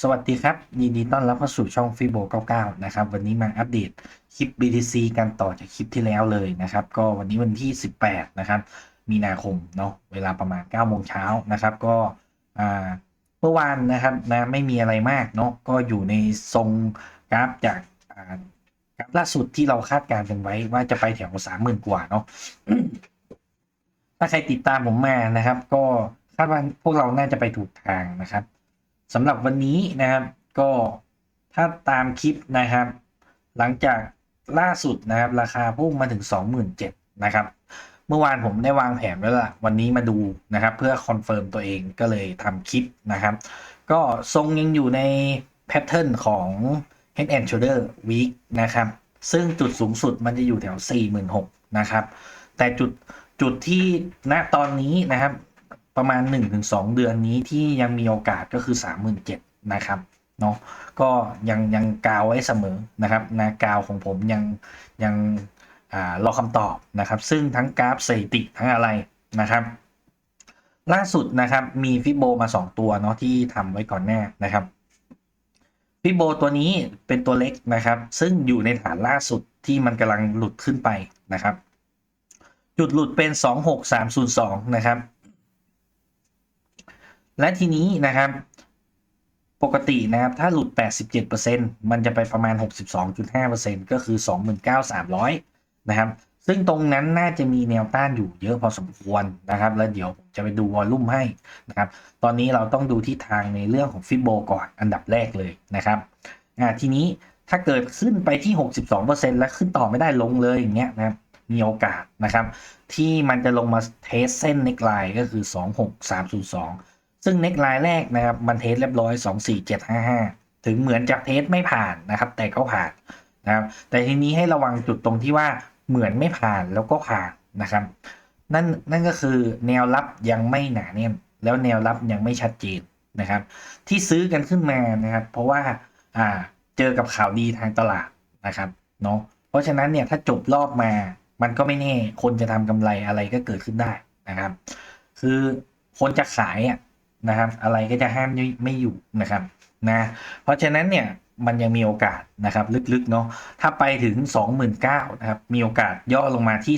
สวัสดีครับยินดีต้อนรับเข้าสู่ช่องฟิโบ99 นะครับ วันนี้มาอัปเดตคลิป BTC กันต่อจากคลิปที่แล้วเลยนะครับ ก็วันนี้วันที่ 18 นะครับ มีนาคมเนาะเวลาประมาณ9โมงเช้านะครับ ก็เมื่อวานนะครับนะไม่มีอะไรมากเนาะก็อยู่ในทรงกราฟจากกราฟล่าสุดที่เราคาดการณ์กันไว้ว่าจะไปแถว 30,000 กว่าเนาะถ้าใครติดตามผมมานะครับ ก็คาดว่าพวกเราน่าจะไปถูกทางนะครับ สำหรับวันนี้นะครับ ก็ถ้าตามคลิปนะครับ หลังจากล่าสุดนะครับ ราคาพุ่งมาถึง 27,000นะครับ เมื่อวานผมได้วางแผนแล้วล่ะ วันนี้มาดูนะครับ เพื่อคอนเฟิร์มตัวเองก็เลยทำคลิปนะครับ ก็ทรงยังอยู่ในแพทเทิร์นของ Head and Shoulder Week นะครับ ซึ่งจุดสูงสุดมันจะอยู่แถว 46,000นะครับ แต่จุดจุดที่ณตอนนี้นะครับ ประมาณ 1-2 เดือนนี้ที่ยังมีโอกาสก็คือ 37,000นะครับเนาะก็ยังยังกาวไว้เสมอนะครับนะกาวของผมยังยังอ่ารอคำตอบนะครับ ซึ่งทั้งกราฟสถิติทั้งอะไรนะครับ ล่าสุดนะครับมีฟิโบมา 2 ตัวเนาะที่ทำไว้ก่อนหน้านะครับฟิโบตัวนี้เป็นตัวเล็กนะครับ ซึ่งอยู่ในฐานล่าสุดที่มันกำลังหลุดขึ้นไปนะครับ จุดหลุดเป็น 26302 นะครับ และทีนี้นะครับ ปกตินะครับ ถ้าหลุด 87%มันจะไปประมาณ 62.5%ก็คือ 29,300 นะครับ ซึ่งตรงนั้นน่าจะมีแนวต้านอยู่เยอะพอสมควรนะครับ แล้วเดี๋ยวผมจะไปดูวอลลุ่มให้นะครับ ตอนนี้เราต้องดูที่ทางในเรื่องของฟิโบก่อนอันดับแรกเลยนะครับทีนี้ถ้าเกิดขึ้นไปที่ 62%แล้วขึ้นต่อไม่ได้ลงเลยอย่างเงี้ยนะครับมีโอกาสนะครับ ที่มันจะลงมาเทสเส้นเน็กไลน์ก็คือ 26302 ซึ่งเน็กไลน์แรกนะครับมันเทสเรียบร้อย 24755 ถึงเหมือนจะเทสไม่ผ่านนะครับ แต่ก็ผ่านนะครับแต่ทีนี้ให้ระวังจุดตรงที่ว่าเหมือนไม่ผ่านแล้วก็ผ่านนะครับ นั่นนั่นก็คือแนวรับยังไม่หนาแน่นแล้วแนวรับยังไม่ชัดเจนนะครับ ที่ซื้อกันขึ้นมานะครับ เพราะว่าอ่าเจอกับข่าวดีทางตลาดนะครับเนาะเพราะฉะนั้นเนี่ยถ้าจบรอบมามันก็ไม่แน่ คนจะทำกำไรอะไรก็เกิดขึ้นได้นะครับ คือคนจะขายอะ นะครับ อะไรก็จะห้ามไม่ไม่อยู่นะครับนะเพราะฉะนั้นเนี่ยมันยังมีโอกาสนะครับลึกๆเนาะถ้าไปถึง 29,000นะครับมีโอกาสย่อลงมาที่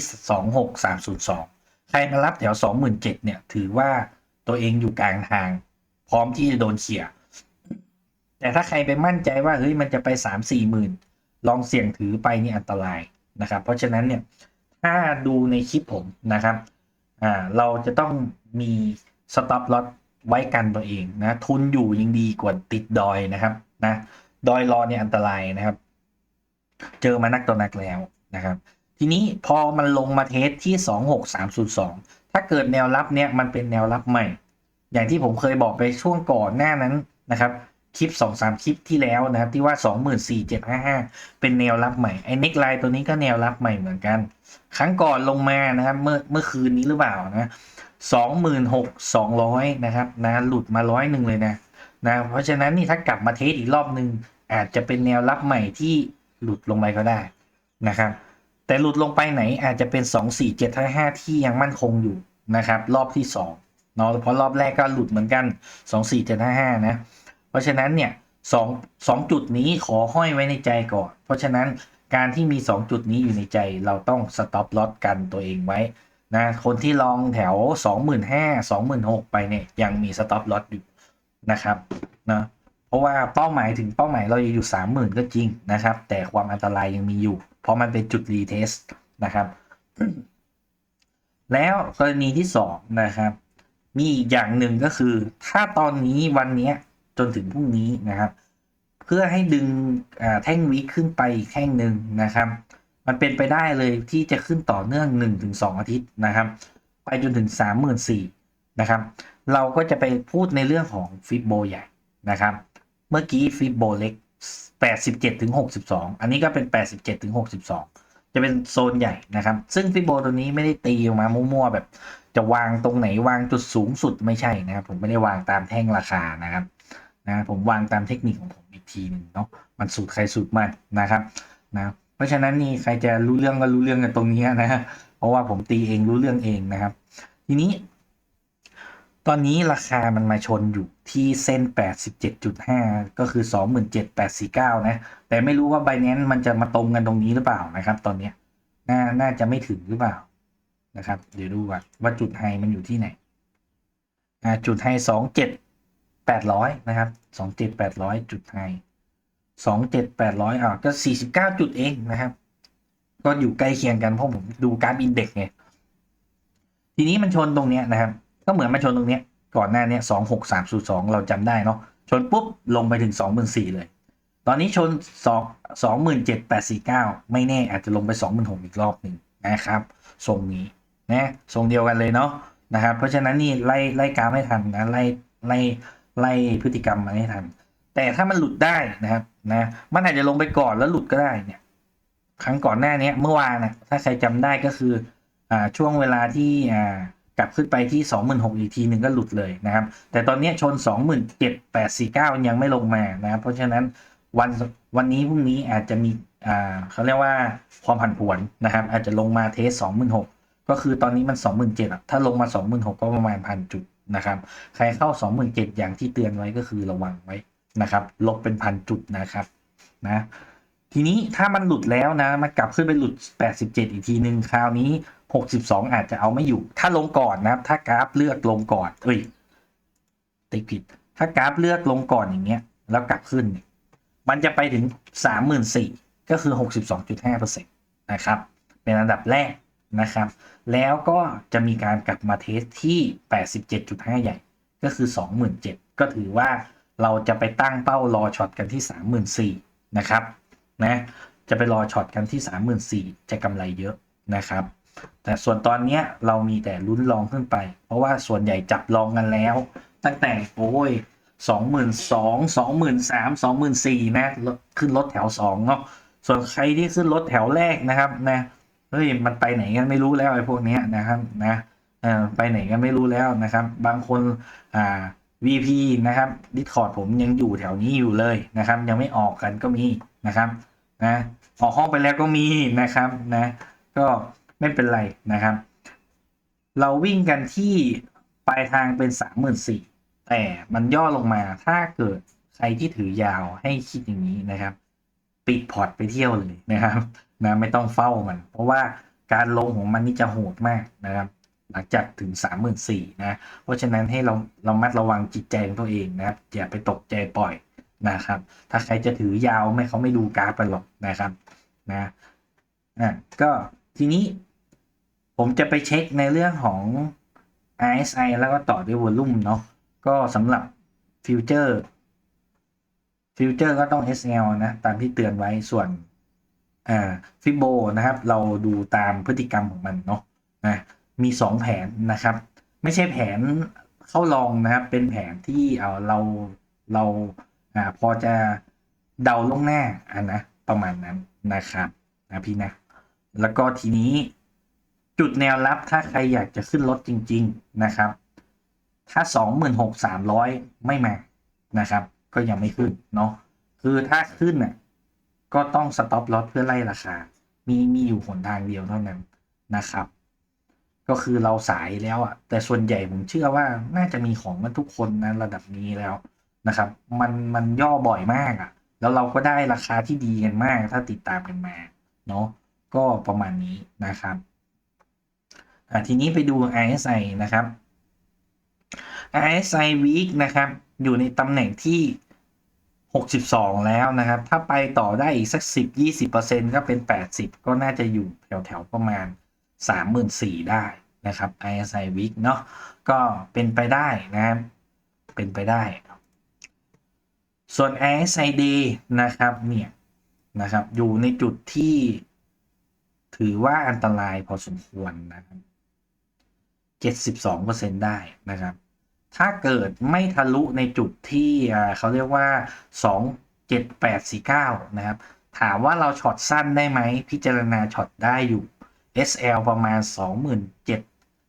26302 ใครมารับแถว 27,000เนี่ยถือว่าตัวเองอยู่กลางทาง พร้อมที่จะโดนเขี่ยแต่ถ้าใครไปมั่นใจว่าเฮ้ยมันจะไป 3-4หมื่นลองเสี่ยงถือไปนี่อันตรายนะครับ เพราะฉะนั้นเนี่ยถ้าดูในคลิปผมนะครับอ่าเราจะต้องมีสต็อปล็อต ไว้กันตัวเองนะทุนอยู่ยังดีกว่าติดดอยนะครับนะดอยรอเนี่ยอันตรายนะครับ เจอมานักต่อนักแล้วนะครับ ทีนี้พอมันลงมาเทสที่ 26302 ถ้าเกิดแนวรับเนี่ยมันเป็นแนวรับใหม่ อย่างที่ผมเคยบอกไปช่วงก่อนหน้านั้นนะครับคลิป 2-3 คลิปที่แล้วนะครับ ที่ว่า 24,755 เป็นแนวรับใหม่ ไอ้เน็กไลน์ตัวนี้ก็แนวรับใหม่เหมือนกัน ครั้งก่อนลงมานะครับ เมื่อเมื่อคืนนี้หรือเปล่านะ 26,200 นะครับนะหลุดมาร้อยหนึ่งเลยนะนะ เพราะฉะนั้นนี่ถ้ากลับมาเทสอีกรอบหนึ่งอาจจะเป็นแนวรับใหม่ที่หลุดลงไปก็ได้นะครับ แต่หลุดลงไปไหนอาจจะเป็น 24755 ที่ยังมั่นคงอยู่นะครับ รอบที่2เนาะเพราะรอบแรกก็หลุดเหมือนกัน 24755 นะ เพราะฉะนั้นเนี่ยสองสองจุดนี้ขอห้อยไว้ในใจก่อน เพราะฉะนั้นการที่มี 2 จุดนี้อยู่ในใจเราต้องสต็อปลอตกันตัวเองไว้ นะคนที่ลองแถว 25,000 26,000 ไปเนี่ยยังมีสต็อปลอตอยู่นะครับนะเพราะว่าเป้าหมายถึงเป้าหมายเราอยู่ 30,000 ก็จริงนะครับ แต่ความอันตรายยังมีอยู่ เพราะมันเป็นจุดรีเทสนะครับแล้วกรณีที่2นะครับ มีอีกอย่างหนึ่งก็คือ ถ้าตอนนี้วันนี้จนถึงพรุ่งนี้นะครับ เพื่อให้ดึงแท่งวิขึ้นไปแท่งหนึ่งนะครับ มันเป็นไปได้เลยที่จะขึ้นต่อเนื่อง1-2 อาทิตย์นะครับ ไปจนถึง 34,000นะครับ เราก็จะไปพูดในเรื่องของฟิบโบใหญ่นะครับ เมื่อกี้ฟิบโบเล็ก 87ถึง62 อันนี้ก็เป็น 87ถึง62 จะเป็นโซนใหญ่นะครับ ซึ่งฟิบโบตัวนี้ไม่ได้ตีออกมามั่วๆ แบบจะวางตรงไหนวางจุดสูงสุดไม่ใช่นะครับ ผมไม่ได้วางตามแท่งราคานะครับนะผมวางตามเทคนิคของผมอีกทีหนึ่งเนาะมันสูตรใครสูตรมันนะครับนะ เพราะฉะนั้นนี่ใครจะรู้เรื่องก็รู้เรื่องกันตรงนี้นะฮะเพราะว่าผมตีเองรู้เรื่องเองนะครับ ทีนี้ ตอนนี้ราคามันมาชนอยู่ที่เส้น 87.5 ก็คือ 27,849 นะ แต่ไม่รู้ว่า Binance มันจะมาตรงกันตรงนี้หรือเปล่านะครับ ตอนนี้น่าน่าจะไม่ถึงหรือเปล่านะครับ เดี๋ยวดูก่อนว่าจุดไฮมันอยู่ที่ไหนอ่าจุดไฮ 27,800 นะครับ 27,800 จุดไฮ 27,800อ่าก็49จุดเองนะครับ ก็อยู่ใกล้เคียงกันเพราะผมดูกราฟอินเด็กไงทีนี้มันชนตรงเนี้ยนะครับ ก็เหมือนมาชนตรงเนี้ย ก่อนหน้าเนี้ยสองหกสามศูนย์สองเราจำได้เนาะชนปุ๊บลงไปถึงสองหมื่นสี่เลย ตอนนี้ชนสองสองหมื่นเจ็ดแปดสี่เก้าไม่แน่อาจจะลงไปสองหมื่นหกอีกรอบหนึ่งนะครับทรงนี้นะทรงเดียวกันเลยเนาะนะครับ เพราะฉะนั้นนี่ไล่ไล่กราฟให้ทันนะไล่ไล่ไล่พฤติกรรมมาให้ทัน แต่ถ้ามันหลุดได้นะครับ นะมันอาจจะลงไปก่อนแล้วหลุดก็ได้เนี่ย ครั้งก่อนหน้านี้เมื่อวานนะถ้าใครจำได้ก็คืออ่าช่วงเวลาที่อ่ากลับขึ้นไปที่ 26,000อีกทีหนึ่งก็หลุดเลยนะครับ แต่ตอนนี้ชน 27,849 ยังไม่ลงมานะครับ เพราะฉะนั้นวันวันนี้พรุ่งนี้อาจจะมีอ่าเขาเรียกว่าความผันผวนนะครับ อาจจะลงมาเทส26,000ก็คือตอนนี้มัน 27,000อะถ้าลงมา 26,000ก็ประมาณพันจุดนะครับ ใครเข้า 27,000อย่างที่เตือนไว้ก็คือระวังไว้ นะครับ ลบเป็นพันจุดนะครับนะทีนี้ถ้ามันหลุดแล้วนะมันกลับขึ้นไปหลุด 87 อีกทีหนึ่งคราวนี้ 62 อาจจะเอาไม่อยู่ ถ้าลงก่อนนะครับ ถ้ากราฟเลือกลงก่อนเอ้ยติผิด ถ้ากราฟเลือกลงก่อนอย่างเงี้ย แล้วกลับขึ้น มันจะไปถึง 34,000ก็คือ 62.5%นะครับเป็นอันดับแรกนะครับ แล้วก็จะมีการกลับมาเทสที่ 87.5 ใหญ่ ก็คือ 27,000ก็ถือว่า เราจะไปตั้งเป้ารอช็อตกันที่ 34,000นะครับนะจะไปรอช็อตกันที่ 34,000จะกำไรเยอะนะครับ แต่ส่วนตอนนี้เรามีแต่ลุ้นลองขึ้นไป เพราะว่าส่วนใหญ่จับลองกันแล้ว ตั้งแต่โอ้ยสองหมื่นสองสองหมื่นสามสองหมื่นสี่นะขึ้นรถแถวสองเนาะส่วนใครที่ขึ้นรถแถวแรกนะครับนะเฮ้ยมันไปไหนกันไม่รู้แล้วไอ้พวกนี้นะครับนะไปไหนกันไม่รู้แล้วนะครับ บางคนอ่า VP นะครับ Discord ผมยังอยู่แถวนี้อยู่เลยนะครับ ยังไม่ออกกันก็มีนะครับนะออกห้องไปแล้วก็มีนะครับนะก็ไม่เป็นไรนะครับ เราวิ่งกันที่ปลายทางเป็นสามหมื่นสี่แต่มันย่อลงมาถ้าเกิดใครที่ถือยาวให้คิดอย่างนี้นะครับ ปิดพอร์ตไปเที่ยวเลยนะครับนะไม่ต้องเฝ้ามัน เพราะว่าการลงของมันนี่จะโหดมากนะครับ หลังจากถึงสามหมื่นสี่นะ เพราะฉะนั้นให้เราเรามัดระวังจิตใจของตัวเองนะอย่าไปตกใจปล่อยนะครับ ถ้าใครจะถือยาวไม่เขาไม่ดูกราฟไปหรอกนะครับนะอะก็ทีนี้ผมจะไปเช็คในเรื่องของ RSI แล้วก็ต่อด้วยวอลลุ่มเนาะก็สำหรับฟิวเจอร์ฟิวเจอร์ก็ต้อง SL นะ ตามที่เตือนไว้ส่วนอ่าฟิโบนะครับ เราดูตามพฤติกรรมของมันเนาะนะ มี 2 แผนนะครับ ไม่ใช่แผนเข้าลองนะครับ เป็นแผนที่เอาเราเราอ่าพอจะเดาล่วงหน้าอะนะประมาณนั้นนะครับนะพี่นะแล้วก็ทีนี้จุดแนวรับถ้าใครอยากจะขึ้นรถจริง ๆนะครับ ถ้าสองหมื่นหกสามร้อยไม่มานะครับ ก็ยังไม่ขึ้นเนาะคือถ้าขึ้นน่ะก็ต้องสต็อปลอสเพื่อไล่ราคา มีมีอยู่หนทางเดียวเท่านั้นนะครับ ก็คือเราสายแล้วอะแต่ส่วนใหญ่ผมเชื่อว่าน่าจะมีของมันทุกคนนะระดับนี้แล้วนะครับ มันมันย่อบ่อยมากอะแล้วเราก็ได้ราคาที่ดีกันมาก ถ้าติดตามกันมาเนาะก็ประมาณนี้นะครับอ่าทีนี้ไปดู RSI นะครับ RSI week นะครับ อยู่ในตำแหน่งที่ 62 แล้วนะครับ ถ้าไปต่อได้อีกสัก 10-20%ก็เป็น 80 ก็น่าจะอยู่แถวๆประมาณ 34,000 ได้นะครับ RSI week เนาะก็เป็นไปได้นะครับเป็นไปได้ ส่วน RSI day นะครับเนี่ยนะครับอยู่ในจุดที่ถือว่าอันตรายพอสมควรนะครับ72%ได้นะครับ ถ้าเกิดไม่ทะลุในจุดที่เขาเรียกว่า 27849 นะครับ ถามว่าเราช็อตสั้นได้ไหม พิจารณาช็อตได้อยู่ SL ประมาณ 27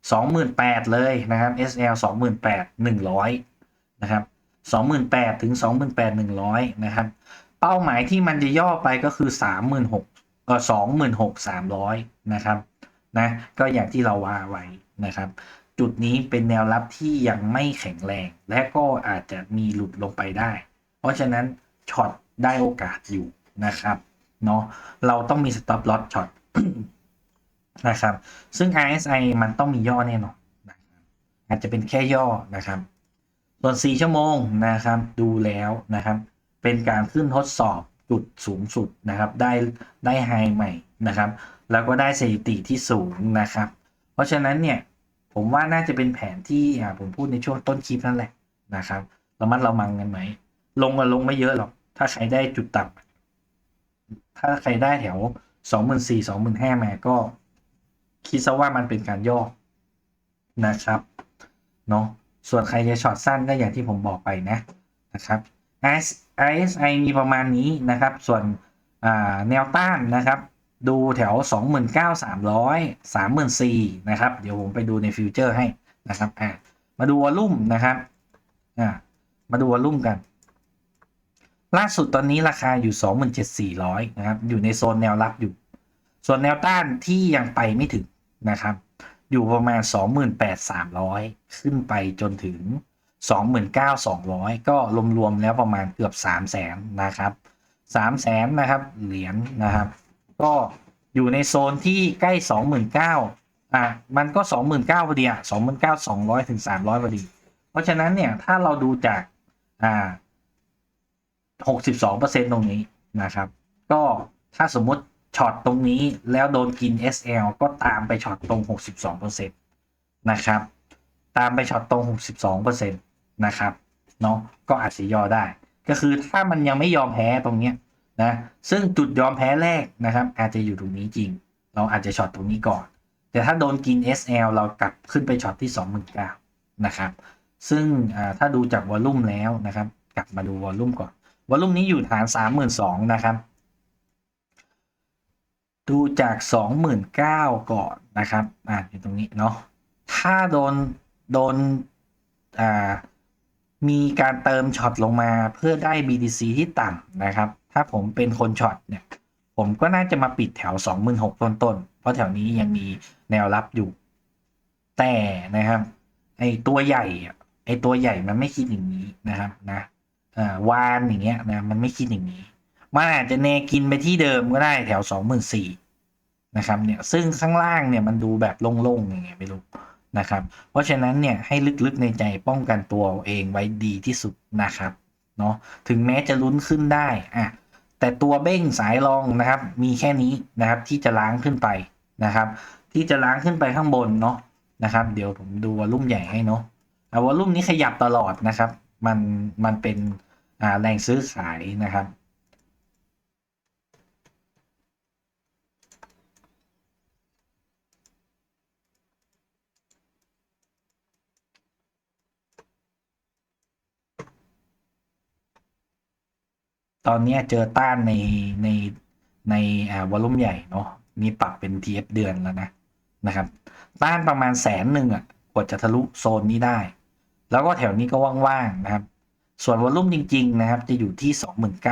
28,000 เลยนะครับ SL 28,100 นะครับ 28,000 ถึง 28,100 นะครับ เป้าหมายที่มันจะย่อไปก็คือ 36,000เออ26,300 นะครับนะก็อย่างที่เราว่าไว้นะครับ จุดนี้เป็นแนวรับที่ยังไม่แข็งแรง และก็อาจจะมีหลุดลงไปได้ เพราะฉะนั้นช็อตได้โอกาสอยู่นะครับเนาะเราต้องมี stop loss ช็อต นะครับ ซึ่ง RSI มันต้องมีย่อแน่นอนนะครับอาจจะเป็นแค่ย่อนะครับ ส่วน 4 ชั่วโมงนะครับดูแล้วนะครับ เป็นการขึ้นทดสอบจุดสูงสุดนะครับ ได้ได้ไฮใหม่นะครับ แล้วก็ได้สถิติที่สูงนะครับ เพราะฉะนั้นเนี่ยผมว่าน่าจะเป็นแผนที่ผมพูดในช่วงต้นคลิปนั่นแหละนะครับระมัดระวังกันไหม ลงก็ลงไม่เยอะหรอก ถ้าใครได้จุดต่ำถ้าใครได้แถวสองหมื่นสี่สองหมื่นห้ามาก็ คิดซะว่ามันเป็นการย่อนะครับเนาะส่วนใครจะช็อตสั้นก็อย่างที่ผมบอกไปนะนะครับ RSI มีประมาณนี้นะครับ ส่วนแนวต้านนะครับ ดูแถว 29,300 34,000นะครับ เดี๋ยวผมไปดูในฟิวเจอร์ให้นะครับอ่ามาดูวอลุ่มนะครับอ่ามาดูวอลลุ่มกัน ล่าสุดตอนนี้ราคาอยู่ 27,400 นะครับ อยู่ในโซนแนวรับอยู่ ส่วนแนวต้านที่ยังไปไม่ถึง นะครับ อยู่ประมาณ 28,300 ขึ้นไปจนถึง 29,200 ก็รวมๆแล้วประมาณเกือบ 300,000นะครับ300,000นะครับเหรียญนะครับ ก็อยู่ในโซนที่ใกล้ 29,000อะมันก็ 29,000พอดีอะ29,200 ถึง 300พอดี เพราะฉะนั้นเนี่ยถ้าเราดูจากอ่า62%ตรงนี้นะครับ ก็ถ้าสมมติ ช็อตตรงนี้แล้วโดนกิน SL ก็ตามไปช็อตตรง 62%นะครับ ตามไปช็อตตรง 62%นะครับเนาะก็อาจจะย่อได้ ก็คือถ้ามันยังไม่ยอมแพ้ตรงเนี้ยนะซึ่งจุดยอมแพ้แรกนะครับ อาจจะอยู่ตรงนี้จริง เราอาจจะช็อตตรงนี้ก่อน แต่ถ้าโดนกิน SL เรากลับขึ้นไปช็อตที่ 29,000นะครับ ซึ่งถ้าดูจากวอลลุ่มแล้วนะครับ กลับมาดูวอลลุ่มก่อนวอลลุ่มนี้อยู่ฐาน 32,000นะครับ ดูจาก 29,000ก่อนนะครับ อ่าอยู่ตรงนี้เนาะ ถ้าโดน โดน อ่า มีการเติมช็อตลงมาเพื่อได้ BTC ที่ต่ำนะครับ ถ้าผมเป็นคนช็อตเนี่ย ผมก็น่าจะมาปิดแถว 26,000ต้นๆเพราะแถวนี้ยังมีแนวรับอยู่ แต่นะครับ ไอตัวใหญ่ ไอตัวใหญ่มันไม่คิดอย่างนี้นะครับนะ อ่าวานอย่างเงี้ยนะ มันไม่คิดอย่างนี้ มันอาจจะเนกินไปที่เดิมก็ได้แถว24,000นสี่นะครับเนี่ยซึ่งข้างล่างเนี่ยมันดูแบบโล่งๆอย่างเงี้ยไม่รู้นะครับ เพราะฉะนั้นเนี่ยให้ลึกๆในใจป้องกันตัวเองไว้ดีที่สุดนะครับเนาะถึงแม้จะลุ้นขึ้นได้อะแต่ตัวเบ้งสายรองนะครับ มีแค่นี้นะครับที่จะล้างขึ้นไปนะครับ ที่จะล้างขึ้นไปข้างบนเนาะนะครับ เดี๋ยวผมดูวอลุ่มใหญ่ให้เนาะวอลลุ่มนี้ขยับตลอดนะครับ มันมันเป็นอ่าแรงซื้อขายนะครับ ตอนนี้เจอต้านในในในอ่าวอลุ่มใหญ่เนาะมีปรับเป็น TF เดือนแล้วนะนะครับ ต้านประมาณแสนหนึ่งอะกว่าจะทะลุโซนนี้ได้ แล้วก็แถวนี้ก็ว่างๆนะครับ ส่วนวอลุ่มจริง ๆ นะครับ จะอยู่ที่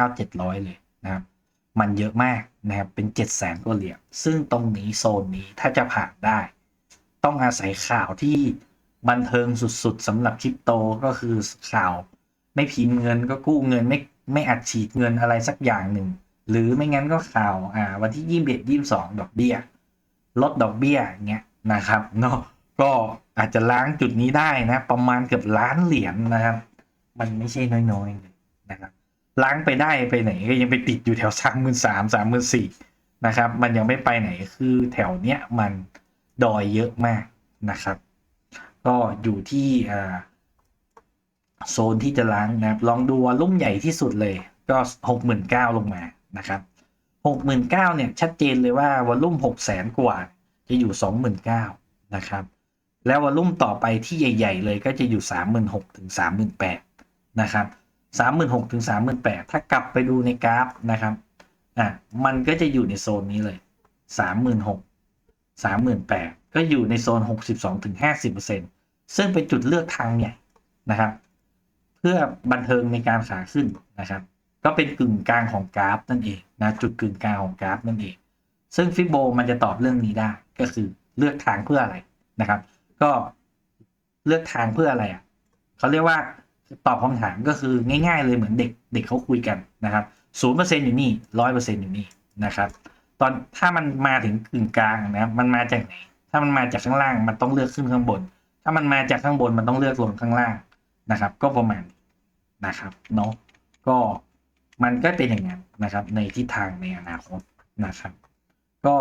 29,700 เลยนะครับ มันเยอะมากนะครับ เป็น 700,000กว่าเหรียญซึ่งตรงนี้โซนนี้ถ้าจะผ่านได้ ต้องอาศัยข่าวที่บันเทิงสุดๆสำหรับคริปโตก็คือข่าว ไม่พิมพ์เงินก็กู้เงินไม่ ไม่อัดฉีดเงินอะไรสักอย่างหนึ่ง หรือไม่งั้นก็ข่าวอ่าวันที่ยี่สิบเอ็ดยี่สิบสองดอกเบี้ย ลดดอกเบี้ยเงี้ยนะครับเนาะก็อาจจะล้างจุดนี้ได้นะ ประมาณเกือบล้านเหรียญนะครับ มันไม่ใช่น้อยๆนะครับ ล้างไปได้ไปไหนก็ยังไปติดอยู่แถวสามหมื่นสามสามหมื่นสี่นะครับ มันยังไม่ไปไหนคือแถวเนี้ยมันดอยเยอะมากนะครับ ก็อยู่ที่อ่า โซนที่จะล้างนะครับ ลองดูวอลุ่มใหญ่ที่สุดเลย ก็หกหมื่นเก้าลงมานะครับหกหมื่นเก้าเนี่ยชัดเจนเลยว่าวอลุ่มหกแสนกว่าจะอยู่สองหมื่นเก้านะครับ แล้ววอลุ่มต่อไปที่ใหญ่ ๆ เลยก็จะอยู่สามหมื่นหกถึงสามหมื่นแปดนะครับสามหมื่นหกถึงสามหมื่นแปดถ้ากลับไปดูในกราฟนะครับอะมันก็จะอยู่ในโซนนี้เลยสามหมื่นหกสามหมื่นแปดก็อยู่ในโซนหกสิบสองถึงห้าสิบเปอร์เซ็นซึ่งเป็นจุดเลือกทางใหญ่นะครับ พื่อบันเทิงในการขาขึ้นนะครับ ก็เป็นกึ่งกลางของกราฟนั่นเองนะจุดกึ่งกลางของกราฟนั่นเอง ซึ่งฟิโบมันจะตอบเรื่องนี้ได้ก็คือเลือกทางเพื่ออะไรนะครับ ก็เลือกทางเพื่ออะไรอะเขาเรียกว่าตอบคำถามก็คือง่าย ๆ เลยเหมือนเด็กเด็กเขาคุยกันนะครับศูนย์เปอร์เซ็นต์อยู่นี่ร้อยเปอร์เซ็นต์อยู่นี่นะครับ ตอนถ้ามันมาถึงกึ่งกลางนะมันมาจากไหนถ้ามันมาจากข้างล่างมันต้องเลือกขึ้นข้างบน ถ้ามันมาจากข้างบนมันต้องเลือกลงข้างล่างนะครับ ก็ประมาณ นะครับเนาะก็มันก็เป็นอย่างนั้นนะครับ ในทิศทางในอนาคตนะครับ ก็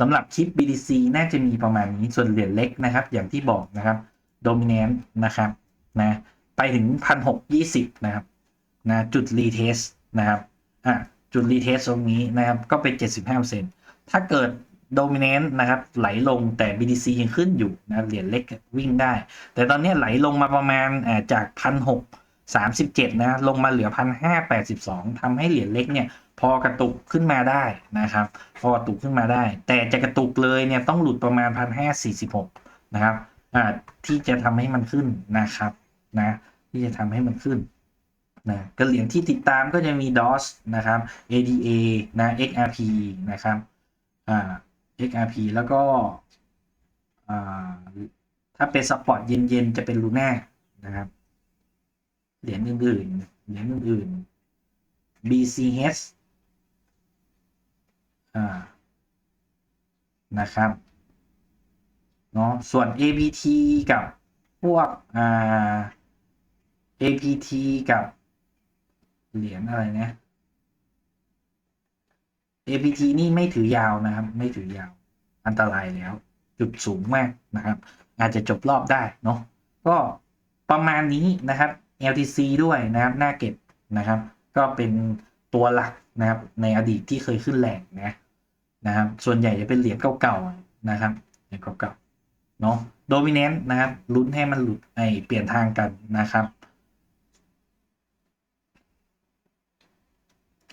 สำหรับคลิป BTC น่าจะมีประมาณนี้ส่วนเหรียญเล็กนะครับ อย่างที่บอกนะครับ dominant นะครับนะไปถึงพันหกยี่สิบนะครับนะจุดรีเทสนะครับอะจุดรีเทสตรงนี้นะครับ ก็เป็น 75%ถ้าเกิด dominant นะครับ ไหลลงแต่ BTC ยังขึ้นอยู่นะเหรียญเล็กวิ่งได้ แต่ตอนนี้ไหลลงมาประมาณอ่าจากพั นหกสามสิบเจ็ดนะ ลงมาเหลือพันห้าแปดสิบสองทำให้เหรียญเล็กเนี่ย พอกระตุกขึ้นมาได้นะครับ พอกระตุกขึ้นมาได้ แต่จะกระตุกเลยเนี่ยต้องหลุดประมาณพันห้าสี่สิบหกนะครับอ่าที่จะทำให้มันขึ้นนะครับนะที่จะทำให้มันขึ้นนะก็เหรียญที่ติดตามก็จะมี DOS นะครับ ADA นะ XRP นะครับอ่า XRP แล้วก็อ่าถ้าเป็นสปอร์ตเย็นๆ จะเป็น Luna นะครับ เหรียญอื่นๆเหรียญอื่นๆ BCH อ่านะครับเนาะส่วน APT กับพวกอ่า APT กับเหรียญอะไรนะ APT นี่ไม่ถือยาวนะครับ ไม่ถือยาวอันตรายแล้ว จุดสูงมากนะครับ อาจจะจบรอบได้เนาะก็ประมาณนี้นะครับ LTC ด้วยนะครับหน้าเก็บนะครับ ก็เป็นตัวหลักนะครับ ในอดีตที่เคยขึ้นแรงนะนะครับ ส่วนใหญ่จะเป็นเหรียญเก่าๆนะครับเหรียญเก่าๆเนาะโดมิเนนต์นะครับลุ้นให้มันหลุดไอเปลี่ยนทางกันนะครับ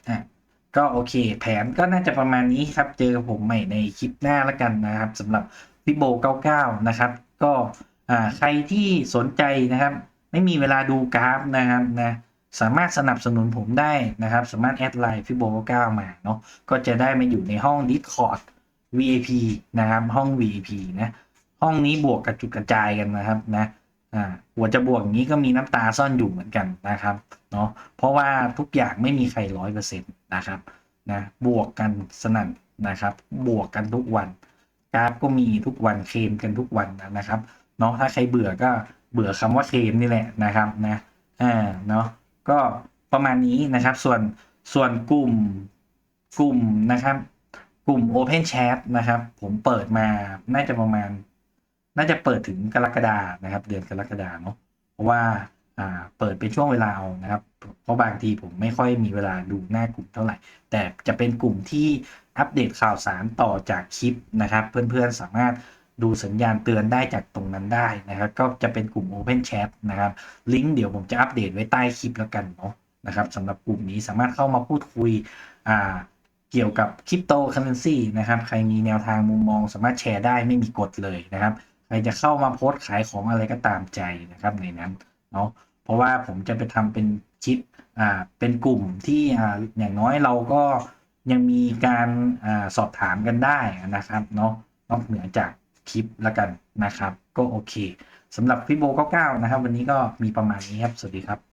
อะก็โอเค แผนก็น่าจะประมาณนี้ครับ เจอกับผมใหม่ในคลิปหน้าแล้วกันนะครับสำหรับฟิโบ99 นะครับ ก็อ่าใครที่สนใจนะครับ ไม่มีเวลาดูกราฟนะครับนะสามารถสนับสนุนผมได้นะครับ สามารถแอดไลน์ฟิโบก9มาเนาะก็จะได้มาอยู่ในห้อง Discord VIP นะครับ ห้อง VIP นะห้องนี้บวกกระจุดกระจายกันนะครับนะอ่าหัวจะบวกอย่างนี้ก็มีน้ำตาซ่อนอยู่เหมือนกันนะครับเนาะเพราะว่าทุกอย่างไม่มีใครร้อยเปอร์เซ็นต์นะครับนะบวกกันสนั่นนะครับ บวกกันทุกวันกราฟก็มีทุกวันเคลมกันทุกวันนะครับเนาะถ้าใครเบื่อก็ เบื่อคำว่าเคมนี่แหละนะครับนะอ่าเนาะก็ประมาณนี้นะครับ ส่วนส่วนกลุ่มกลุ่มนะครับ กลุ่ม Open Chat นะครับ ผมเปิดมาน่าจะประมาณ น่าจะเปิดถึงกรกฎานะครับ เดือนกรกฎาเนาะเพราะว่าอ่าเปิดเป็นช่วงเวลาเอานะครับ เพราะบางทีผมไม่ค่อยมีเวลาดูหน้ากลุ่มเท่าไหร่ แต่จะเป็นกลุ่มที่อัปเดตข่าวสารต่อจากคลิปนะครับ เพื่อนๆสามารถ ดูสัญญาณเตือนได้จากตรงนั้นได้นะครับ ก็จะเป็นกลุ่ม Open Chat นะครับลิงก์เดี๋ยวผมจะอัปเดตไว้ใต้คลิปแล้วกันเนาะนะครับสำหรับกลุ่มนี้สามารถเข้ามาพูดคุยอ่าเกี่ยวกับคริปโตเคอเรนซีนะครับใครมีแนวทางมุมมองสามารถแชร์ได้ไม่มีกฎเลยนะครับ ใครจะเข้ามาโพสต์ขายของอะไรก็ตามใจนะครับในนั้นเนาะเพราะว่าผมจะไปทำเป็นคลิปอ่าเป็นกลุ่มที่อ่าอย่างน้อยเราก็ยังมีการอ่าสอบถามกันได้นะครับเนาะนอกเหนือจาก คลิปละกันนะครับ ก็โอเคสำหรับฟิโบ99นะครับ วันนี้ก็มีประมาณนี้ครับ สวัสดีครับ